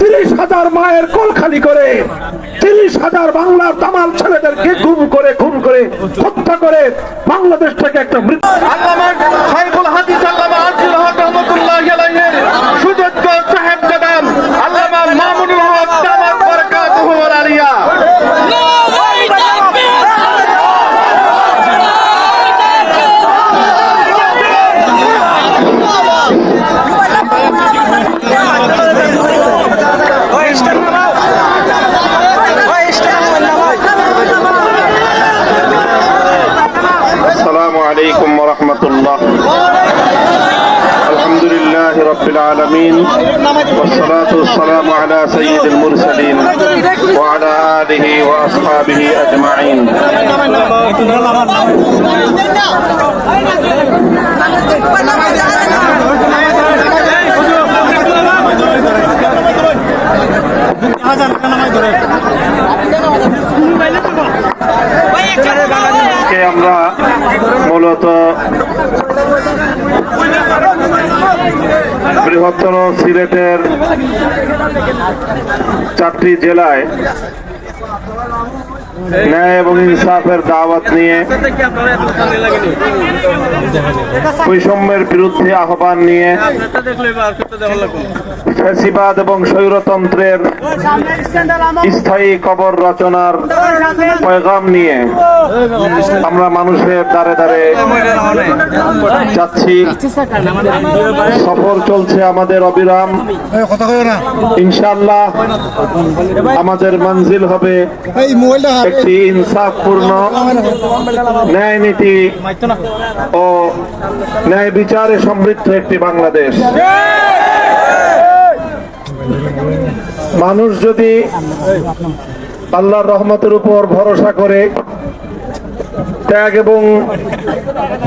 তিরিশ হাজার মায়ের কল খালি করে তিরিশ হাজার বাংলার তামাল ছেলেদেরকে ঘুম করে ঘুম করে হত্যা করে বাংলাদেশ থেকে একটা মৃত্যু আমরা মূলত বৃহত্তর সিলেটের চারটি জেলায় ন্যায় এবং ইনসাফের দাওয়াত নিয়ে বৈষম্যের বিরুদ্ধে আহ্বান নিয়ে ফ্যাসিবাদ এবং স্বৈরতন্ত্রের স্থায়ী কবর রচনার পয়গাম নিয়ে আমরা মানুষের দ্বারে দ্বারে যাচ্ছি। সফর চলছে আমাদের অবিরাম। ইনশাল্লাহ আমাদের মঞ্জিল হবে একটি ইনসাফপূর্ণ ন্যায় নীতি ও ন্যায় বিচারে সমৃদ্ধ একটি বাংলাদেশ। মানুষ যদি আল্লাহর রহমতের উপর ভরসা করে ত্যাগ এবং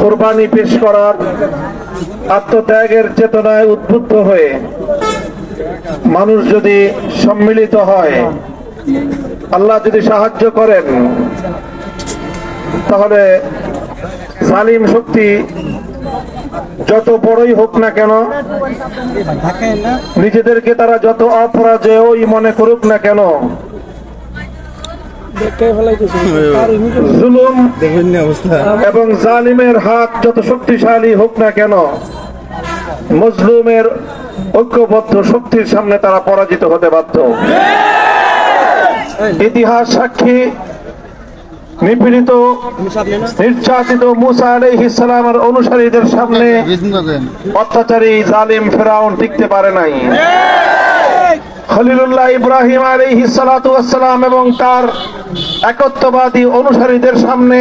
কোরবানি পেশ করার আত্মত্যাগের চেতনায় উদ্বুদ্ধ হয়ে মানুষ যদি সম্মিলিত হয়, আল্লাহ যদি সাহায্য করেন, তাহলে সালিম শক্তি যত বড়ই হোক না কেন, নিজেদেরকে তারা যত অপরাজয়ই মনে করুক না কেন এবং জালিমের হাত যত শক্তিশালী হোক না কেন মজলুমের ঐক্যবদ্ধ শক্তির সামনে তারা পরাজিত হতে বাধ্য। ইতিহাস সাক্ষী নিপীড়িত, নির্যাতিত মুসা আলাইহিস সালামের অনুসারীদের সামনে অত্যাচারী জালিম ফেরাউন টিকতে পারে নাই। খলিলুল্লাহ ইব্রাহিম আলাইহিস সালাতু ওয়াসসালাম এবং তার একত্ববাদী অনুসারীদের সামনে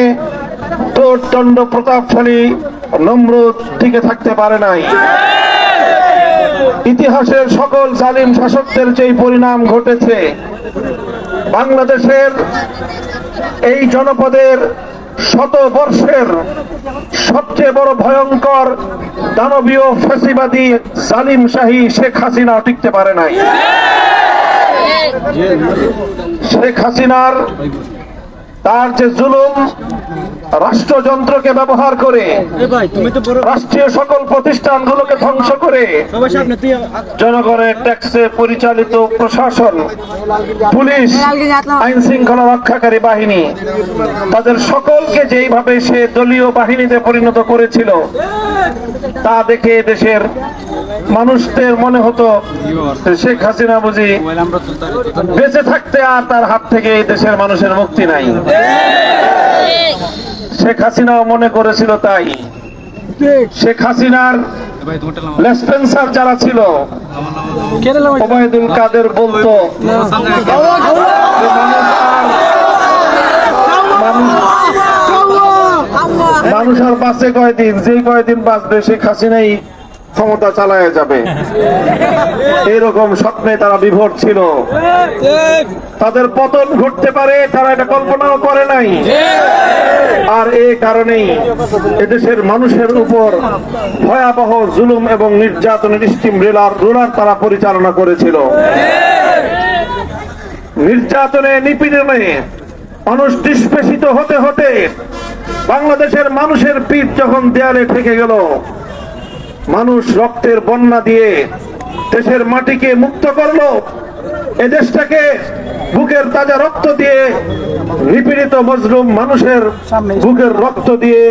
দণ্ড প্রতাপশালী নমরুদ টিকে থাকতে পারে নাই। ইতিহাসের সকল জালিম শাসকদের যেই পরিণাম ঘটেছে, বাংলাদেশের এই জনপদের শত বর্ষের সবচেয়ে বড় ভয়ঙ্কর দানবীয় ফেসিবাদী সালিম শাহী শেখ হাসিনা টিকতে পারে নাই। শেখ হাসিনার তার যে জুলুম রাষ্ট্রযন্ত্রকে ব্যবহার করে রাষ্ট্রীয় সকল প্রতিষ্ঠানগুলোকে ধ্বংস করে জনগণের ট্যাক্সে পরিচালিত প্রশাসন পুলিশ আইন শৃঙ্খলা রক্ষাকারী বাহিনী তাদের সকলকে যেইভাবে সে দলীয় বাহিনীতে পরিণত করেছিল তা দেখে দেশের মানুষদের মনে হতো শেখ হাসিনা বুঝি বেঁচে থাকতে আর তার হাত থেকে এই দেশের মানুষের মুক্তি নাই। শেখ হাসিনাও মনে করেছিল তাই। শেখ হাসিনার লেসপেন্সার যারা ছিল, ওবায়দুল কাদের বলতো, মানুষ আর বাঁচে কয়দিন, যেই কয়দিন বাঁচবে শেখ হাসিনাই ক্ষমতা চালায় যাবে। এরকম স্বপ্নে তারা বিভোর ছিল। তাদের পতন ঘটতে পারে, তারা এটা কল্পনাও করে নাই। আর এই কারণেই এদেশের মানুষের উপর ভয়াবহ জুলুম এবং নির্যাতনের স্টিম রেলার রোলার তারা পরিচালনা করেছিল। নির্যাতনে, নিপীড়নে মানুষ নিষ্পেষিত হতে হতে বাংলাদেশের মানুষের পিঠ যখন দেয়ালে ঠেকে গেল, মানুষ রক্তের বন্যা দিয়ে দেশের মাটিকে মুক্ত করল। এ দেশটাকে বুকের তাজা রক্ত দিয়ে নিপীড়িত মজলুম মানুষের বুকের রক্ত দিয়ে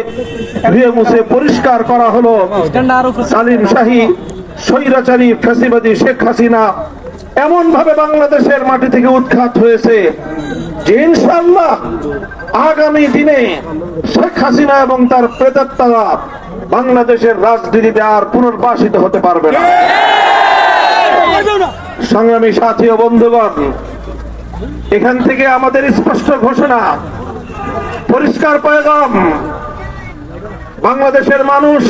ধুয়ে মুছে পরিষ্কার করা হলো সালিম শাহী, স্বৈরাচারী, ফ্যাসিবাদী শেখ হাসিনা। এমন ভাবে বাংলাদেশের মাটি থেকে উৎখাত হয়েছে যে ইনশাল্লাহ আগামী দিনে শেখ হাসিনা এবং তার প্রেতাত্মারা বাংলাদেশের রাজনীতিতে আর পুনর্বাসিত হতে পারবে না। সংগ্রামী সাথী ও বন্ধুগণ, এখান থেকে আমাদের স্পষ্ট ঘোষণা, পরিষ্কার পয়গাম, বাংলাদেশের মানুষ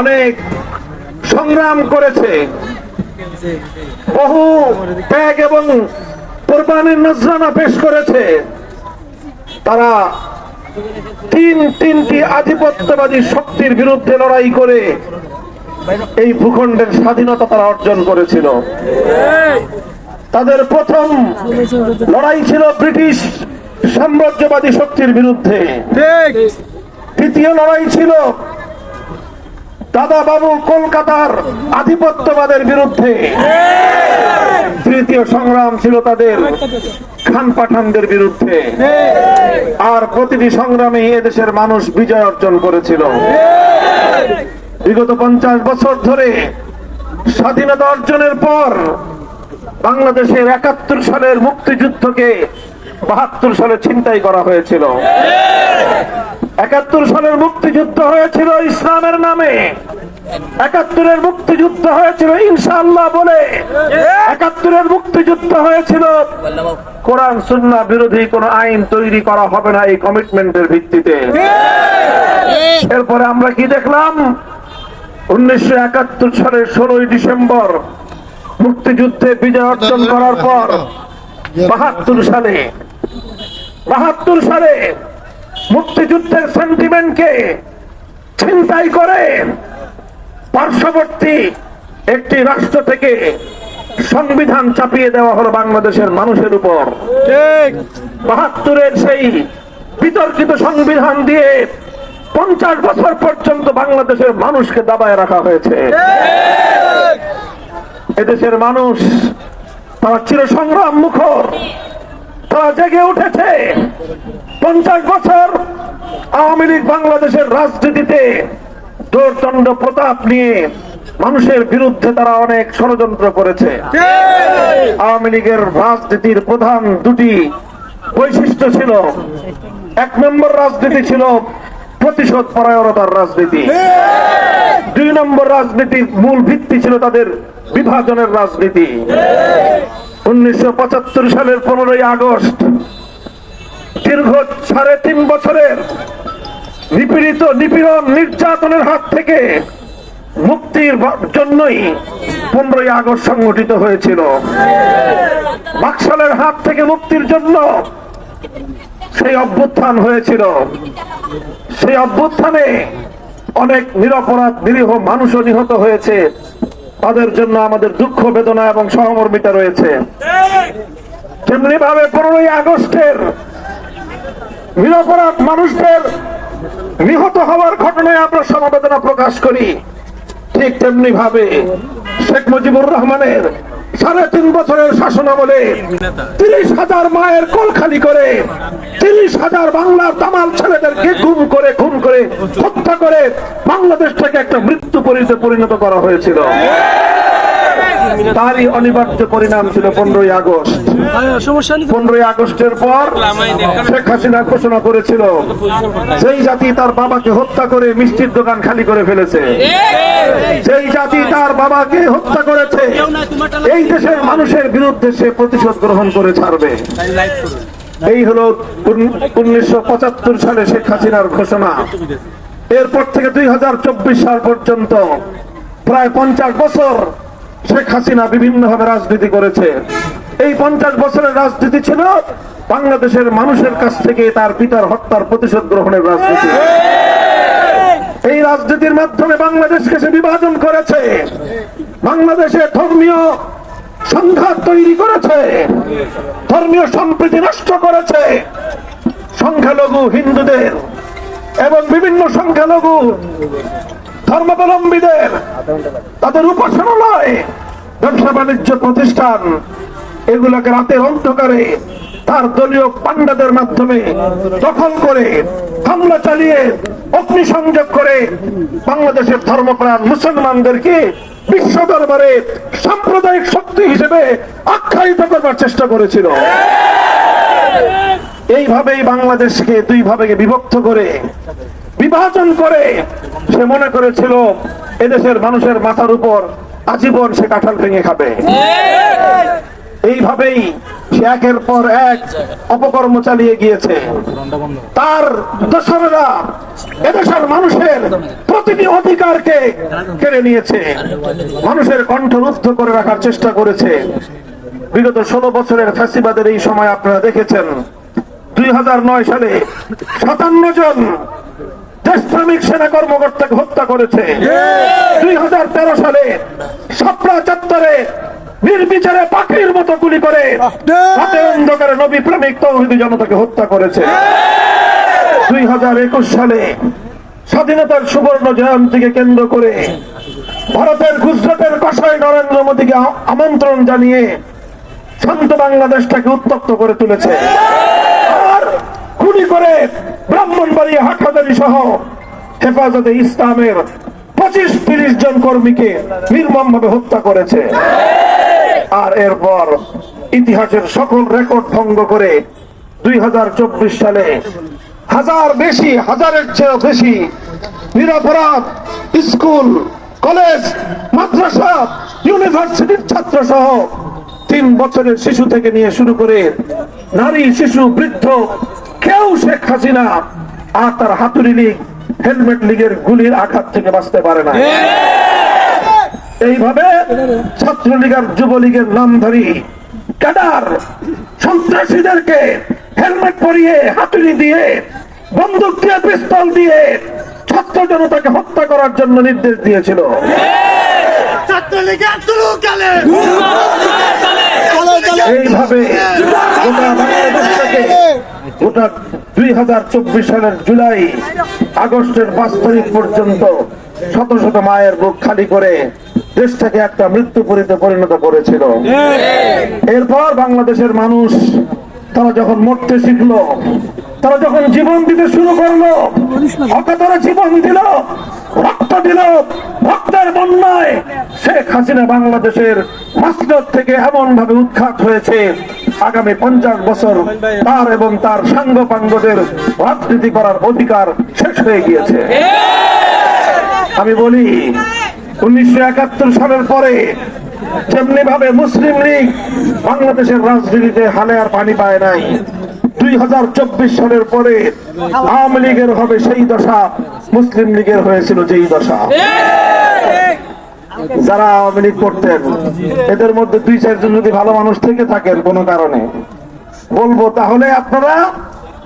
অনেক সংগ্রাম করেছে। বহু ত্যাগ এবং কোরবানির নজরানা পেশ করেছে। তারা তিন তিনটি আধিপত্যবাদী শক্তির বিরুদ্ধে লড়াই করে এই ভূখণ্ডের স্বাধীনতা তারা অর্জন করেছিল। তাদের প্রথম লড়াই ছিল ব্রিটিশ সাম্রাজ্যবাদী শক্তির বিরুদ্ধে। তৃতীয় লড়াই ছিল দাদা বাবু কলকাতার আধিপত্যবাদের বিরুদ্ধে। তৃতীয় সংগ্রাম ছিল তাদের খান পাঠানদের বিরুদ্ধে। আর প্রতিটি সংগ্রামে এদেশের মানুষ বিজয় অর্জন করেছিল। বিগত পঞ্চাশ বছর ধরে স্বাধীনতা অর্জনের পর বাংলাদেশের একাত্তর সালের মুক্তিযুদ্ধকে বাহাত্তর সালে ছিনতাই করা হয়েছিল। একাত্তর সালের মুক্তিযুদ্ধ হয়েছিল ইসলামের নামে। একাত্তরের মুক্তিযুদ্ধ হয়েছিল ইনশাআল্লাহ বলে। একাত্তরের মুক্তিযুদ্ধ হয়েছিল কোরআন সুন্না বিরোধী কোন আইন তৈরি করা হবে না এই কমিটমেন্টের ভিত্তিতে। এরপরে আমরা কি দেখলাম? উনিশশো একাত্তর সালের ষোলোই ডিসেম্বর মুক্তিযুদ্ধে বিজয় অর্জন করার পর বাহাত্তর সালে বাহাত্তর সালে মুক্তিযুদ্ধের সেন্টিমেন্টকে ছিনতাই করে পার্শ্ববর্তী একটি রাষ্ট্র থেকে সংবিধান চাপিয়ে দেওয়া হলো বাংলাদেশের মানুষের উপর। বাহাত্তরের সেই বিতর্কিত সংবিধান দিয়ে পঞ্চাশ বছর পর্যন্ত বাংলাদেশের মানুষকে দাবায় রাখা হয়েছে। এদেশের মানুষ, তারা চির সংগ্রাম মুখর, তারা জেগে উঠেছে। পঞ্চাশ বছর আওয়ামী লীগ বাংলাদেশের রাজনীতিতে দোরদণ্ড প্রতাপ নিয়ে মানুষের বিরুদ্ধে তারা অনেক ষড়যন্ত্র করেছে। আওয়ামী লীগের রাজনীতির প্রধান দুটি বৈশিষ্ট্য ছিল, এক নম্বর রাজনীতি ছিল প্রতিশোধ পরায়ণতার রাজনীতি। দুই নম্বর রাজনীতির মূল ভিত্তি ছিল তাদের বিভাজনের রাজনীতি। উনিশশো পঁচাত্তর সালের পনেরোই আগস্ট, দীর্ঘ সাড়ে তিন বছরের নিপীড়িত নিপীড়ন নির্যাতনের হাত থেকে মুক্তির জন্যই পনেরোই আগস্ট সংগঠিত হয়েছিল। বাকশালের হাত থেকে মুক্তির জন্য সেই অভ্যুত্থান হয়েছিল। সেই অভ্যুত্থানে অনেক নিরপরাধ, নিরীহ মানুষও নিহত হয়েছে। তাদের জন্য আমাদের দুঃখ বেদনা এবং সহমর্মিতা রয়েছে। তেমনি ভাবে পনেরোই আগস্টের নিরপরাধ মানুষদের নিহত হওয়ার ঘটনায় আমরা সমবেদনা প্রকাশ করি। ঠিক তেমনি ভাবে শেখ মুজিবুর রহমানের সাড়ে তিন বছরের শাসন আমলে তিরিশ হাজার মায়ের কল খালি করে তিরিশ হাজার বাংলার তামাল ছেলেদেরকে গুম করে, খুন করে, হত্যা করে বাংলাদেশটাকে একটা মৃত্যু পরিণত পরিণত করা হয়েছিল। তারই অনিবার্য পরিণাম ছিল পনেরোই আগস্ট। পনেরোই আগস্টের পর শেখ হাসিনা ঘোষণা করেছিল সেই জাতি তার বাবাকে হত্যা করে মিষ্টির দোকান খালি করে ফেলেছে সেই জাতি তার বাবাকে হত্যা করেছে এই দেশের মানুষের বিরুদ্ধে সে প্রতিশোধ গ্রহণ করে ছাড়বে। এই হলো উনিশশো পঁচাত্তর সালে শেখ হাসিনার ঘোষণা। এরপর থেকে দুই হাজার চব্বিশ সাল পর্যন্ত প্রায় পঞ্চাশ বছর শেখ হাসিনা বিভিন্নভাবে রাজনীতি করেছে। এই পঞ্চাশ বছরের রাজনীতি ছিল বাংলাদেশের মানুষের কাছ থেকে তার পিতার হত্যার প্রতিশোধ গ্রহণের রাজনীতি। এই রাজনীতির মাধ্যমে বাংলাদেশকে সে বিভাজন করেছে। বাংলাদেশে ধর্মীয় সংঘাত তৈরি করেছে। ধর্মীয় সম্প্রীতি নষ্ট করেছে। সংখ্যালঘু হিন্দুদের এবং বিভিন্ন সংখ্যালঘু ধর্মাবলম্বীদের, তাদের উপাসনালয়, ব্যবসা বাণিজ্য প্রতিষ্ঠান, এগুলোকে রাতের অন্ধকারে তার দলীয় পান্ডাদের মাধ্যমে দখল করে, হামলা চালিয়ে অগ্নিসংযোগ করে বাংলাদেশের ধর্মপ্রাণ মুসলমানদেরকে বিশ্ব দরবারে সাম্প্রদায়িক শক্তি হিসেবে আখ্যায়িত করবার চেষ্টা করেছিল। এইভাবেই বাংলাদেশকে দুই ভাবে বিভক্ত করে বিভাজন করে সে মনে করেছিল এদেশের মানুষের মাথার উপর আজীবন সে কাঁঠাল ভেঙে খাবে। এইভাবেই সে একের পর এক অপকর্ম চালিয়ে গিয়েছে। তার দোসরেরা এদেশের মানুষের প্রতিটি অধিকারকে কেড়ে নিয়েছে। মানুষের কণ্ঠ রুদ্ধ করে রাখার চেষ্টা করেছে। বিগত ষোলো বছরের ফ্যাসিবাদের এই সময় আপনারা দেখেছেন, দুই হাজার নয় সালে সাতান্ন জন দেশপ্রেমিক সেনা কর্মকর্তাকে হত্যা করেছে। দুই হাজার তেরো সালে সাপড়া চত্বরে নির্বিচারে পাখির মতো গুলি করে রাতের অন্ধকারে নবী প্রেমিক তৌহিদি জনতাকে হত্যা করেছে। দুই হাজার একুশ সালে স্বাধীনতার সুবর্ণ জয়ন্তীকে কেন্দ্র করে ভারতের গুজরাটের কষাই নরেন্দ্র মোদীকে আমন্ত্রণ জানিয়ে শান্ত বাংলাদেশটাকে উত্তপ্ত করে তুলেছে। আর গুলি করে ব্রাহ্মণবাড়ি, হাটহাজারি সহ হেফাজতে ইসলামের পঁচিশ তিরিশ জন কর্মীকে নির্মম ভাবে হত্যা করেছে। আর এরপর ইতিহাসের সকল রেকর্ড ভঙ্গ করে দুই সালে হাজার বেশি, হাজারের চেয়ে বেশি নিরাপরাধ স্কুল, কলেজ, মাদ্রাসা, ইউনিভার্সিটির ছাত্র সহ তিন বছরের শিশু থেকে নিয়ে শুরু করে নারী, শিশু, বৃদ্ধ কেউ শেখ হাসিনা আর তার হাতুড়ি লীগ হেলমেট লীগের গুলির আঘাত থেকে বাঁচতে পারে না। এইভাবে ছাত্রলীগ আর যুবলীগের নামধারী ক্যাডার সন্ত্রাসীদেরকে হেলমেট পরিয়ে হাতুড়ি দিয়ে বন্দুক দিয়ে পিস্তল দিয়ে ছাত্র জনতাকে হত্যা করার জন্য নির্দেশ দিয়েছিল। ছাত্রলীগের এইভাবে গোটা বাংলাদেশটাকে দুই সালের জুলাই, আগস্টের পাঁচ তারিখ পর্যন্ত শত শত মায়ের বুক খালি করে দেশটাকে একটা পরিণত করেছিল। এরপর বাংলাদেশের মানুষ, তারা যখন মরতে শিখলো, তারা যখন জীবন দিতে শুরু করল তারা জীবন দিল, রক্ত দিল রক্তের বন্যায় শেখ হাসিনা বাংলাদেশের থেকে এমন ভাবে উৎখাত হয়েছে। আগামী পঞ্চাশ বছর তার এবং তার সাঙ্গ পাঙ্গদের রাজনীতি করার অধিকার শেষ হয়ে গিয়েছে। আমি বলি, উনিশশো একাত্তর সালের পরে যেমনি ভাবে মুসলিম লীগ বাংলাদেশের রাজনীতিতে হালে আর পানি পায় নাই, দুই হাজার চব্বিশ সালের পরে আওয়ামী লীগের হবে সেই দশা, মুসলিম লীগের হয়েছিল যেই দশা। যারা আওয়ামী লীগ করতেন, এদের মধ্যে দুই, চারজন যদি ভালো মানুষ থেকে থাকেন কোনো কারণে, বলব তাহলে আপনারা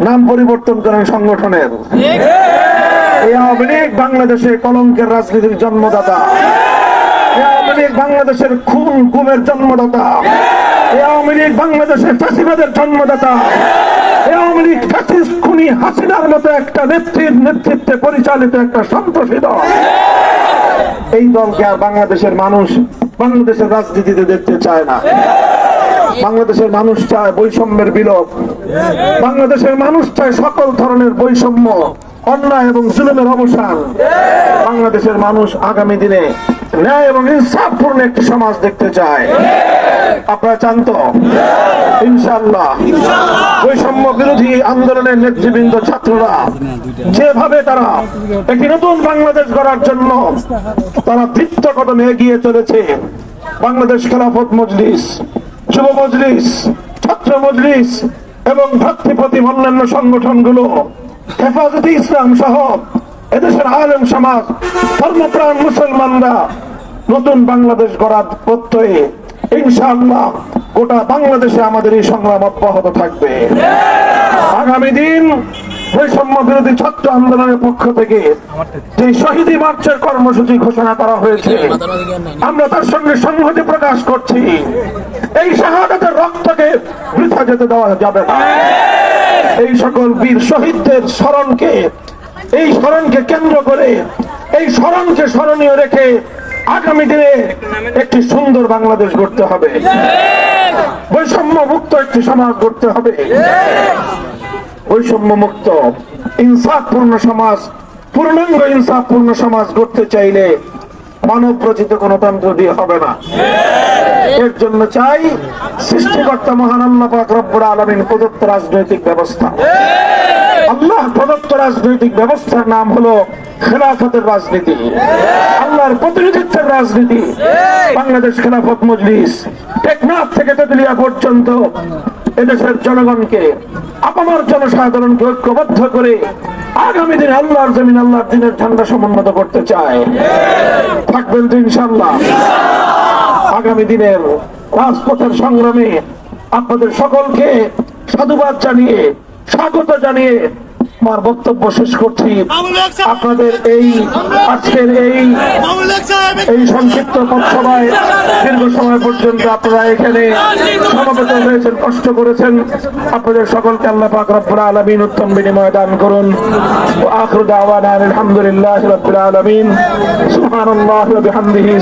নাম পরিবর্তন করেন সংগঠনের। এই আওয়ামী লীগ বাংলাদেশে কলঙ্কের রাজনীতির জন্মদাতা। আওয়ামী লীগ বাংলাদেশের খুন, গুমের জন্মদাতা। আওয়ামী লীগ বাংলাদেশের চাষিবাদের জন্মদাতা। একটা নেতৃত্বে পরিচালিত একটা দল এই দলকে আর বাংলাদেশের মানুষ বাংলাদেশের রাজনীতিতে দেখতে চায় না। বাংলাদেশের মানুষ চায় বৈষম্যের বিলোপ। বাংলাদেশের মানুষ চায় সকল ধরনের বৈষম্য, অন্যায় এবং জুলুমের অবসান। বাংলাদেশের মানুষ আগামী দিনে ন্যায় এবং ইনসাফপূর্ণ একটি সমাজ দেখতে চায়। আপনারা চান তো? ইনশাল্লাহ বৈষম্য বিরোধী আন্দোলনের নেতৃবৃন্দ ছাত্ররা যেভাবে তারা একটি নতুন বাংলাদেশ গড়ার জন্য তারা দৃপ্ত কদমে এগিয়ে চলেছে বাংলাদেশ খেলাফত মজলিস যুব মজলিস ছাত্র মজলিস এবং ভক্তিপ্রতি অন্যান্য সংগঠনগুলো হেফাজতে ইসলাম সহ এদেশের আলেম সমাজ ধর্মপ্রাণ মুসলমানরা নতুন বাংলাদেশ গড়ার প্রত্যয়ে ইনশাআল্লাহ গোটা বাংলাদেশে আমাদের এই সংগ্রাম অব্যাহত থাকবে। আগামী দিন বৈষম্য বিরোধী ছাত্র আন্দোলনের পক্ষ থেকে যে শহীদি মার্চের কর্মসূচি ঘোষণা করা হয়েছে, আমরা তার সঙ্গে সংহতি প্রকাশ করছি। এই শাহাদাতের রক্তকে বৃথা যেতে দেওয়া যাবে না। এই সকল বীর শহীদদের স্মরণকে, এই স্মরণকে কেন্দ্র করে, এই স্মরণকে স্মরণীয় রেখে আগামী দিনে একটি সুন্দর বাংলাদেশ গড়তে হবে। বৈষম্য মুক্ত একটি সমাজ গড়তে হবে। বৈষম্য মুক্ত ইনসাফপূর্ণ সমাজ, পূর্ণাঙ্গ ইনসাফপূর্ণ সমাজ গড়তে চাইলে মানব রচিত গণতন্ত্র দিয়ে হবে না। এর জন্য চাই সৃষ্টিকর্তা মহান আলামিন প্রদত্ত রাজনৈতিক ব্যবস্থা। আল্লাহ প্রদত্ত রাজনৈতিক ব্যবস্থার নাম হলো খেলাফতের রাজনীতি। আল্লাহর প্রতিনিধিত্বের রাজনীতি। বাংলাদেশ খেলাফত মজলিস টেকনাফ থেকে তেতুলিয়া পর্যন্ত এদেশের জনগণকে, আপামার জনসাধারণকে ঐক্যবদ্ধ করে আগামী দিনে আল্লাহর জমিন, আল্লাহর দিনের ঝান্ডা সমুন্নত করতে চায়। থাকবেন তো ইনশাল্লাহ আগামী দিনের রাজপথের সংগ্রামে আপনাদের সকলকে সাধুবাদ জানিয়ে, স্বাগত জানিয়ে আমার বক্তব্য শেষ করছি। আপনাদের এই আজকের এই এই সংক্ষিপ্ত পথসভায় দীর্ঘ সময় পর্যন্ত আপনারা এখানে সমাবেত হয়েছেন, কষ্ট করেছেন। আপনাদের সকলকে আল্লাহ পাক রব্বুল আলামিন উত্তম বিনিময় দান করুন। আখিরু দাওয়ানা আলহামদুলিল্লাহি রাব্বিল আলামিন। সুবহানাল্লাহি ওয়া বিহামদিহি